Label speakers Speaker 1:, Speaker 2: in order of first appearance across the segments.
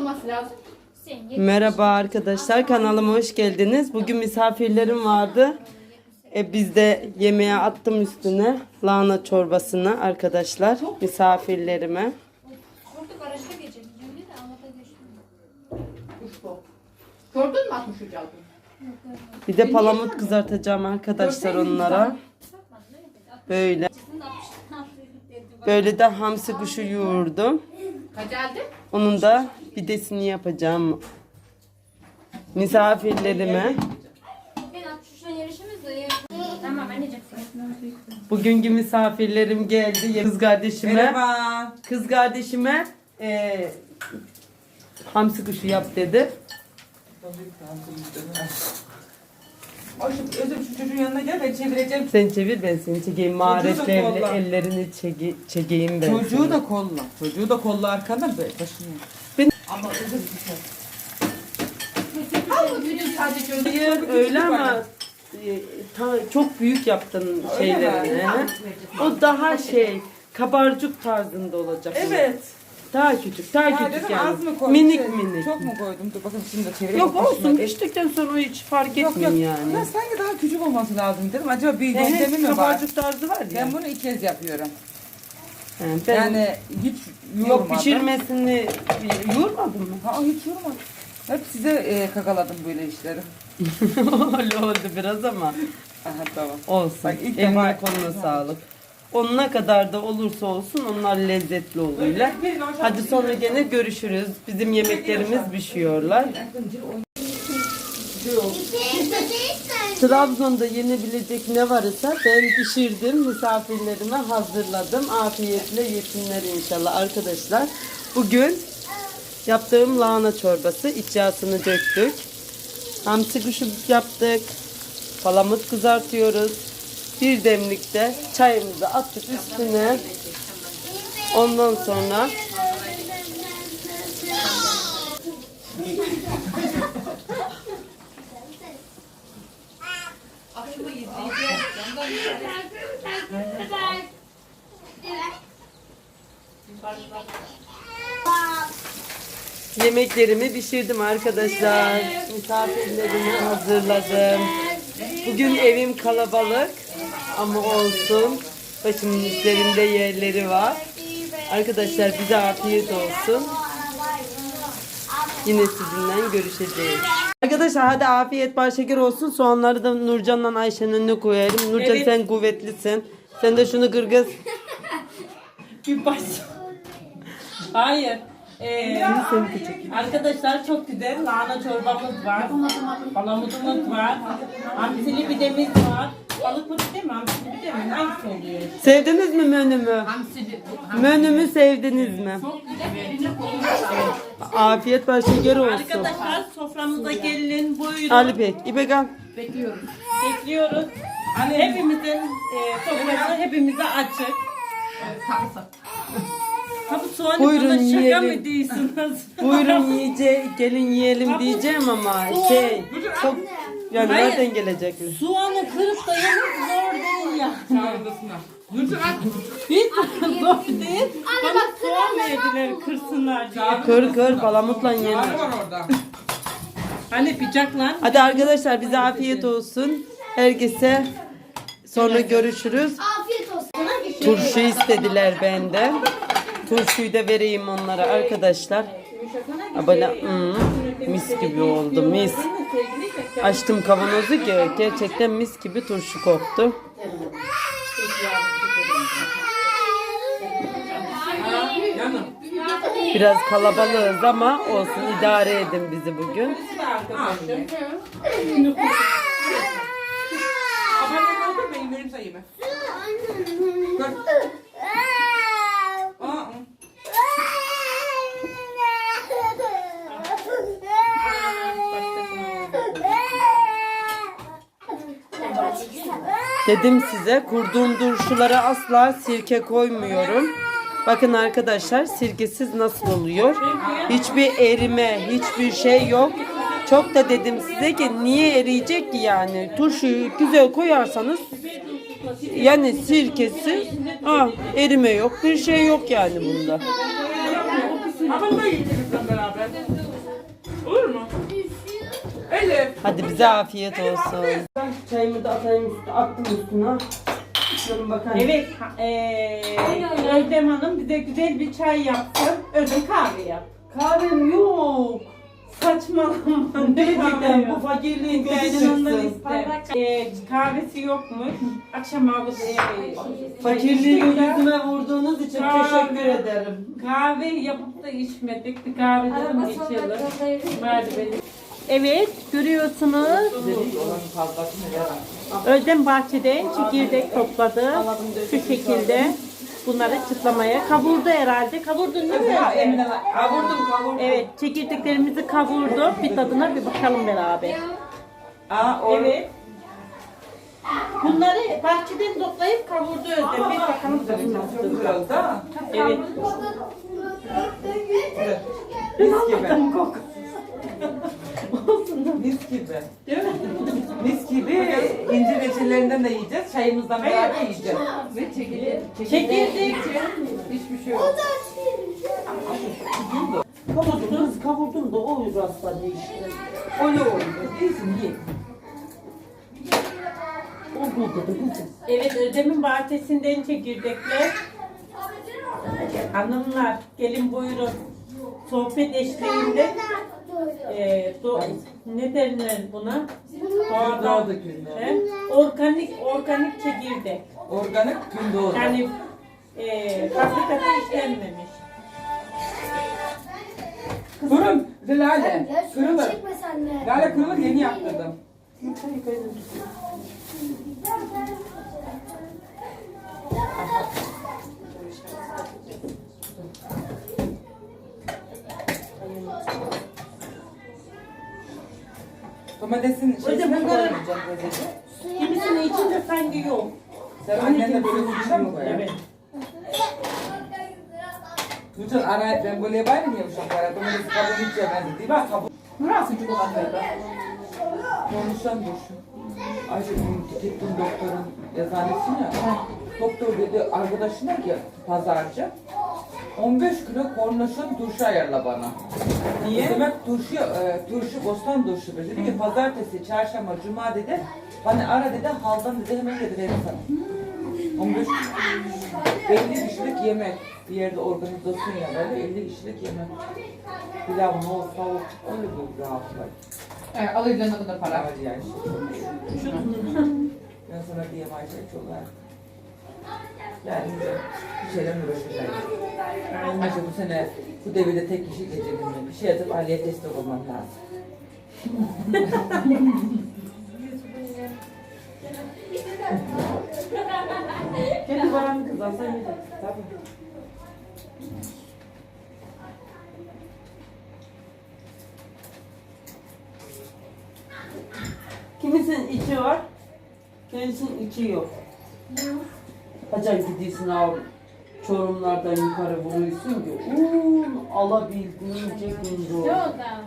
Speaker 1: olması lazım.
Speaker 2: Merhaba arkadaşlar kanalıma hoş geldiniz. Bugün misafirlerim vardı. E, biz de yemeğe attım üstüne lahana çorbasını arkadaşlar misafirlerime.
Speaker 1: Gördün mü atmış ucaldı?
Speaker 2: Bir de palamut kızartacağım arkadaşlar onlara. Böyle. Böyle de hamsi kuşu yoğurdum. Onun da pidesini yapacağım. Misafirlerime.
Speaker 3: Ben 63'ten yarışımız da Tamam anneciğim.
Speaker 2: Bugünkü misafirlerim geldi. Kız kardeşime.
Speaker 4: Merhaba.
Speaker 2: Kız kardeşime eee hamsi kuşu yap dedi.
Speaker 4: O şu, özür şu çocuğun yanına gel ben çevireceğim.
Speaker 2: Sen çevir ben seni çekeyim.
Speaker 4: Kolla.
Speaker 2: ellerini çeki, çekeyim ben.
Speaker 4: Çocuğu
Speaker 2: seni.
Speaker 4: da kolla. Çocuğu da kolla arkandan böyle başını.
Speaker 2: Ben-
Speaker 4: Ama özür dilerim.
Speaker 1: Al bu çocuğu sadece.
Speaker 2: Hayır öyle ama e, ta- çok büyük yaptın
Speaker 4: Öyle
Speaker 2: şeylerini. he? O daha şey kabarcık tarzında olacak.
Speaker 4: Evet.
Speaker 2: Daha küçük, daha
Speaker 4: Ya
Speaker 2: küçük
Speaker 4: dedim
Speaker 2: yani.
Speaker 4: az mı koydum?
Speaker 2: Minik
Speaker 4: Şey,
Speaker 2: minik.
Speaker 4: Çok mu koydum? Dur bakın şimdi de çevireyim.
Speaker 2: Yok olsun
Speaker 4: gel.
Speaker 2: piştikten sonra hiç fark
Speaker 4: Yok
Speaker 2: etmiyor
Speaker 4: yok.
Speaker 2: yani.
Speaker 4: Ya sanki daha küçük olması lazım dedim. Acaba bir
Speaker 2: Ehe,
Speaker 4: yöntemi mi var?
Speaker 2: kabarcık tarzı var ya.
Speaker 4: Ben bunu ilk kez yapıyorum.
Speaker 2: He, ben
Speaker 4: Yani hiç
Speaker 2: yok
Speaker 4: yoğurmadım.
Speaker 2: pişirmesini yoğurmadın mı?
Speaker 4: Ha hiç yoğurmadım. Hep size e, kakaladım böyle işleri.
Speaker 2: Öyle oldu biraz ama
Speaker 4: Aha tamam.
Speaker 2: olsun.
Speaker 4: Bak ilk
Speaker 2: Eline
Speaker 4: defa-
Speaker 2: koluna sağlık. Onun ne kadar da olursa olsun onlar lezzetli oluyorlar. Hadi sonra gene görüşürüz. Bizim yemeklerimiz pişiyorlar. Trabzon'da yenebilecek ne varsa ben pişirdim. Misafirlerime hazırladım. Afiyetle yesinler inşallah arkadaşlar. Bugün yaptığım lahana çorbası. iç yağsını döktük. Hamsi kuşu yaptık. Palamut kızartıyoruz. Bir demlikte çayımızı attık üstüne. Ondan sonra yemeklerimi pişirdim arkadaşlar. Misafirlerimi hazırladım. Bugün evim kalabalık ama olsun. Başımın üzerinde yerleri var. Arkadaşlar bize afiyet olsun. Yine sizinle görüşeceğiz. Arkadaşlar hadi afiyet bal şeker olsun. Soğanları da Nurcan'la Ayşe'nin önüne koyarım. Nurcan
Speaker 4: Evet.
Speaker 2: sen kuvvetlisin. Sen de şunu kırgız.
Speaker 5: Bir baş. Hayır. Ee, arkadaşlar çok güzel lahana çorbamız var. Palamudumuz var. Hamsili pidemiz var. Balıklı pide mi? Hamsili pide mi? Hangisi oluyor?
Speaker 2: Sevdiniz mi menümü?
Speaker 1: Hamsili.
Speaker 2: Menümü sevdiniz mi? Afiyet bal şeker olsun.
Speaker 5: Arkadaşlar soframıza gelin. Buyurun.
Speaker 2: Ali Bey, İpek Hanım.
Speaker 1: Bekliyoruz.
Speaker 5: Bekliyoruz. Hepimizin e, sofrası hepimize açık. Bu soğanı
Speaker 2: Buyurun
Speaker 5: bana şaka
Speaker 2: yiyelim.
Speaker 5: mı diyorsunuz?
Speaker 2: Buyurun yiyece, gelin yiyelim diyeceğim ama şey çok yani
Speaker 5: Hayır.
Speaker 2: nereden gelecek?
Speaker 5: Soğanı kırıp da yemek zor değil ya. Hiç zor değil. Bana soğan verdiler kırsınlar diye.
Speaker 2: Kır kır palamutla yenir.
Speaker 4: var orada.
Speaker 5: Hani bıçakla
Speaker 2: Hadi arkadaşlar bize afiyet olsun. Herkese sonra görüşürüz.
Speaker 3: Afiyet olsun.
Speaker 2: Turşu istediler benden. Turşuyu da vereyim onlara arkadaşlar. Böyle hmm, mis gibi oldu mis. Açtım kavanozu ki gerçekten mis gibi turşu koktu. Biraz kalabalığız ama olsun idare edin bizi bugün.
Speaker 4: Oldu benim benim sayımı. Aa,
Speaker 2: Dedim size kurduğum turşulara asla sirke koymuyorum. Bakın arkadaşlar sirkesiz nasıl oluyor? Hiçbir erime, hiçbir şey yok. Çok da dedim size ki niye eriyecek ki yani? Turşuyu güzel koyarsanız yani sirkesi ah, erime yok bir şey yok yani bunda. Hadi bize afiyet olsun. Ben çayımı da atayım üstüne, attım üstüne. Şöyle bakayım.
Speaker 5: Evet, eee Özlem Hanım bize güzel bir çay yapsın. Özlem kahve yap.
Speaker 2: Kahvem yok.
Speaker 5: Saçmalama.
Speaker 2: Gerçekten bu fakirliğin kötü
Speaker 5: Ben ondan
Speaker 2: çıksın.
Speaker 5: isterim. Eee, kahvesi yokmuş. Akşam abi
Speaker 2: Fakirliği yüzüme vurduğunuz için
Speaker 5: Kahve.
Speaker 2: teşekkür ederim.
Speaker 5: Kahve yapıp da içmedik. Bir kahve
Speaker 3: sonra
Speaker 5: içelim. Verdi beni. Evet, görüyorsunuz. Özlem bahçeden çekirdek topladı. Şu şekilde. Bunları çıtlamaya. Kavurdu herhalde. Kavurdun değil mi?
Speaker 4: Kavurdum kavurdum.
Speaker 5: Evet, çekirdeklerimizi kavurdu. Bir tadına bir bakalım beraber.
Speaker 4: Aa,
Speaker 5: Evet. Bunları bahçeden toplayıp kavurdu Özlem. Bir bakalım tadına.
Speaker 4: Çok kral da.
Speaker 5: Evet.
Speaker 4: Mis gibi. Mis gibi.
Speaker 5: Değil mi?
Speaker 4: Mis gibi incir reçellerinden de yiyeceğiz. Çayımızdan beraber yiyeceğiz.
Speaker 1: Ve çekirdek.
Speaker 5: Çekirdek.
Speaker 1: Hiçbir şey yok.
Speaker 2: Kavurdum, kavurdum da o rastladı işte.
Speaker 4: Öyle oldu. İyisin iyi.
Speaker 2: O buldu da güzel.
Speaker 5: Evet, Özlem'in bahçesinden çekirdekler. Hanımlar, gelin buyurun. Sohbet eşliğinde e, do, ne derler buna?
Speaker 4: Doğada.
Speaker 5: He? Organik, organik çekirdek.
Speaker 4: Organik gün doğdu.
Speaker 5: Yani e, fabrikada işlenmemiş.
Speaker 4: Kırın. Lale. Kırılır. Lale kırılır yeni yaptırdım. Domatesin şeysine
Speaker 5: bunları-
Speaker 4: koymayacağım gazeteci.
Speaker 5: Kimisinin içinde sanki yok.
Speaker 4: Sen annenle böyle suçlar mı koyar?
Speaker 5: Evet.
Speaker 4: Nurcan ara ben böyle var mı yavuşaklara? Domatesi kabuğunu hiç yemezdi değil mi? Kabuğu
Speaker 1: Burası çikolataydı.
Speaker 4: konuşan dursun. Ayşe bugün gittim doktorun yazhanesine. Doktor dedi arkadaşına ki pazarcı 15 kilo kornaşon turşu ayarla bana. Niye? Demek turşu, e, turşu, bostan turşu. Dedi ki pazartesi, çarşamba, cuma dedi. Bana ara dedi, haldan dedi hemen dedi verin sana. 15 50 kişilik yemek. Bir yerde organizasyon ya böyle 50 kişilik yemek. Pilav, nohut, tavuk, öyle bir rahatlık.
Speaker 1: Evet, alacağına kadar para.
Speaker 4: Var yani. Ben sana diyeyim Ayşe çok var. Yani bir şeyler uğraşacağım. Ayşe bu sene bu devirde tek kişi gecelimde bir şey atıp Ali'ye destek olmam lazım.
Speaker 2: Kendi paranı kazansan yeter. Tabii. Kimisinin içi var, kimisinin içi yok. Acayip gidiyorsun abi. Çorumlardan yukarı vuruyorsun ki un alabildiğince gün doğru.
Speaker 3: Yolda.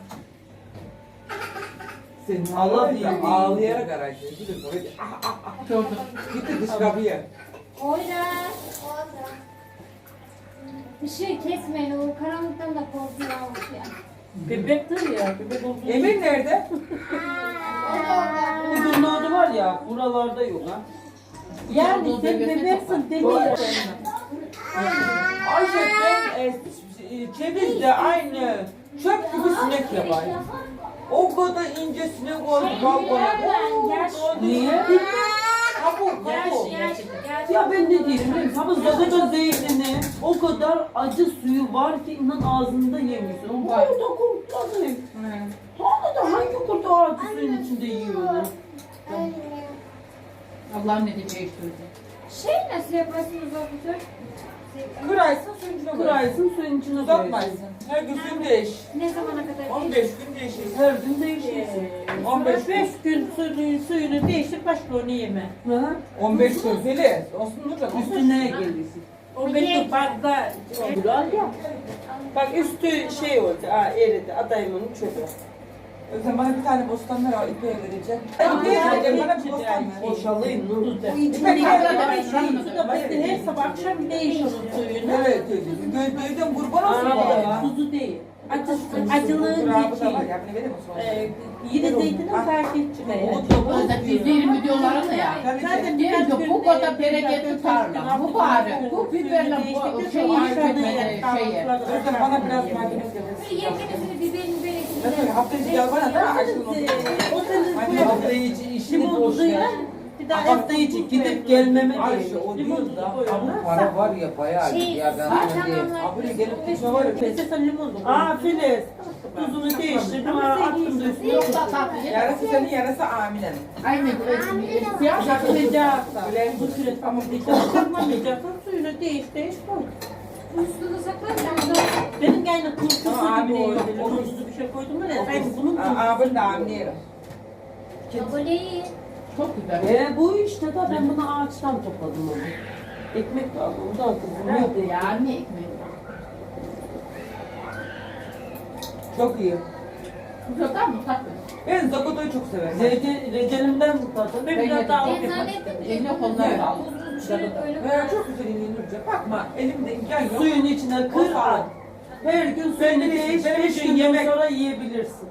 Speaker 4: Senin
Speaker 2: Allah
Speaker 4: ağlayarak, Ayşe. Gidin oraya. Gitti dış kapıya.
Speaker 3: Oyna. Bir şey kesmeyin. O karanlıktan da korkuyor ya.
Speaker 5: Bebektir ya. Bebek olduğu
Speaker 4: Emir nerede?
Speaker 2: Bu günlerde var ya buralarda yok ha.
Speaker 5: Yani sen bebeksin demiyor.
Speaker 4: Ayşe ben e, Ceviz'de aynı çöp gibi sinek yapar. O kadar ince sinek oldu balkona.
Speaker 2: Niye?
Speaker 4: Kabuk, kabuk.
Speaker 2: Ya ben ne diyeyim biliyor musun? Sabızladığı zeytini o kadar acı suyu var ki inan ağzında yemiyorsun. O kadar kurtladı. Sonra da hangi kurt o acı suyun içinde yiyor onu?
Speaker 1: Ne diyeceği söyledi.
Speaker 3: Şey nasıl yaparsınız ofisör?
Speaker 4: Kıraysın suyun içine koy.
Speaker 2: Kıraysın suyun içine.
Speaker 4: Uzatmaysın. Her gün suyun değiş.
Speaker 3: Ne zamana kadar?
Speaker 4: 15 gün değişir.
Speaker 2: Her gün değişiyorsun.
Speaker 4: 15 gün.
Speaker 5: 5 gün suyunu, suyunu değiştir başka onu yeme.
Speaker 2: Ha?
Speaker 4: 15 gün. Filiz. Olsun Nurcan.
Speaker 2: Üstüne geliyorsun.
Speaker 5: O benim fazla
Speaker 2: ya. Bak üstü şey oldu. Ha eridi. Adayımın çöpü.
Speaker 4: Özlem bana bir tane bostan ver. İpeğe vereceğim. İpeğe vereceğim. Bana bir bostan ver.
Speaker 2: Boşalayım Nur.
Speaker 4: İpek ver.
Speaker 5: Su da her sabah akşam değişiyor suyunu.
Speaker 4: Evet Duydum kurban olsun.
Speaker 5: Tuzu değil. Acı,
Speaker 4: verir misin?
Speaker 5: Ee, yine zeytinin takipçileri.
Speaker 1: Özde yüzde yirmi diyorlar da ya.
Speaker 5: Zaten
Speaker 1: Diyor ki bu kadar bereketli tarla. Bu bari. Bu biberle bu şeyi şeyi.
Speaker 5: kahvaltıları
Speaker 4: Özlem bana biraz getirsin.
Speaker 3: yerkenesini biberini böyle
Speaker 4: Nasıl öyle? Hafta içi gel bana da açtın onu.
Speaker 5: O senin
Speaker 4: Hani hafta içi işini ver.
Speaker 5: Bir daha
Speaker 2: Hafta içi gidip gelmeme
Speaker 4: Ayşe
Speaker 2: değmiş.
Speaker 4: o
Speaker 5: tuzu
Speaker 4: da ama para var ya bayağı
Speaker 3: Şey,
Speaker 4: ya ben sana diyeyim. Abone gelip gitme var ya.
Speaker 5: Mesela limon tuzu. Aa Filiz. Tuzunu değiştirdim. Aa, attım da üstüne.
Speaker 1: Da.
Speaker 4: Yarısı senin yarısı Amine'nin.
Speaker 1: Aynı siyah
Speaker 5: Saklayacaksan. Bu süre tamamlayacaksan. Saklayacaksan suyunu değiş değiş koy.
Speaker 3: Üstünü saklar.
Speaker 5: Benim turşusu
Speaker 4: Ama
Speaker 5: gibi
Speaker 4: Amine
Speaker 5: oldu. Limon tuzu bir şey koydum da ne? Sanki bunun tuzu.
Speaker 4: Abone de Amine'ye.
Speaker 3: Aboneyi.
Speaker 1: Çok güzel.
Speaker 2: E, bu işte de ben bunu ağaçtan topladım onu. Ekmek aldım. Ondan kızım.
Speaker 1: Nerede ya? Ne ekmeği?
Speaker 4: Çok iyi.
Speaker 1: Güzel mi? Tatlı.
Speaker 4: Ben Zagoto'yu çok severim.
Speaker 2: Zeytin, reçelimden bu tadı.
Speaker 5: Ben biraz daha
Speaker 3: Ben
Speaker 5: alıp
Speaker 3: zannettim.
Speaker 1: Eline koluna sağlık.
Speaker 3: Şöyle öyle
Speaker 4: Ee, çok güzel inanırca. Bakma elimde imkan yok.
Speaker 2: Suyun içine kır at. Her gün suyunu
Speaker 4: de-
Speaker 2: değiş, beş
Speaker 4: şey
Speaker 2: gün
Speaker 4: yemek-
Speaker 2: sonra yiyebilirsin.